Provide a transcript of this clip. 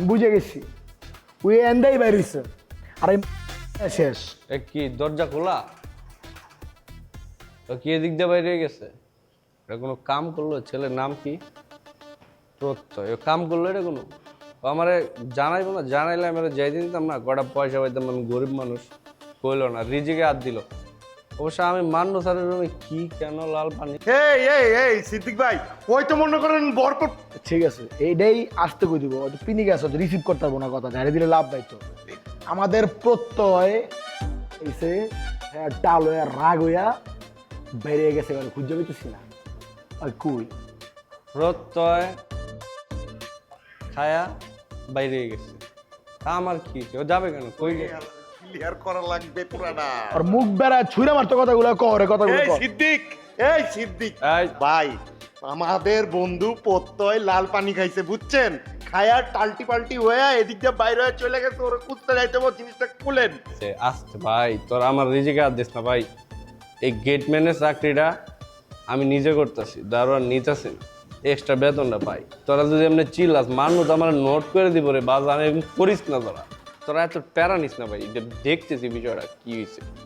আমি বুঝে গেছি। ওই এন্দাই বাইর হইছে আর শেষ। কি, দরজা খোলা? তো কি এদিক দিয়ে বাইরে গেছে? এটা কোনো কাম করল? ছেলের নাম কি? প্রত্যয়। কাম করল এটা কোনো? আমারে জানাইবো না? জানাইলে আমি যাইতে দিতাম না। কটা পয়সা পাইতাম আমি গরিব মানুষ। কইলো না। রিজিকে হাত দিল। অবশ্য আমি মান্য স্যারের রুমে কি কেন লাল পানি? এই এই এই সিদ্দিক ভাই ওই তো মনে করেন বরকত ঠিক আছে এইটাই আসতে কই দিব? হয়তো পিনি গেছে রিসিভ করতে পারব না কথা ঝাড়ে দিলে লাভ পাইতো আমাদের প্রত্যয় এসে হ্যাঁ, ডাল হইয়া রাগ হইয়া বেরিয়ে গেছে এবার খুঁজে পেতেছি না। আর কুই? প্রত্যয় খায়া বাইরে গেছে। তা আমার কি? ও যাবে কেন? কই গে- ক্লিয়ার করা লাগবে পুরাটা। আর মুখ বেড়া ছুঁড়ে মারতো কথাগুলো করে কথাগুলো এই। সিদ্দিক এই সিদ্দিক। ভাই আমাদের বন্ধু প্রত্যয় লাল পানি খাইছে বুঝছেন? খায়ার টাল্টি পাল্টি হয়ে এদিক দিয়ে বাইরে হয়ে চলে গেছে ওরা কুত্তে যাইতে জিনিসটা খুলেন। আসতে ভাই তোর আমার রিজিকে হাত দিস না ভাই। এই গেটম্যানের চাকরিটা আমি নিজে করতেছি দারোয়ান নিতেছি এক্সট্রা বেতনটা পাই। তোরা যদি এমনি চিল চিল্লাস মানুষ আমার নোট করে দিব রে বাজ আমি করিস না তোরা। তোরা এত প্যারা নিস না ভাই দেখতেছি বিষয়টা কি হয়েছে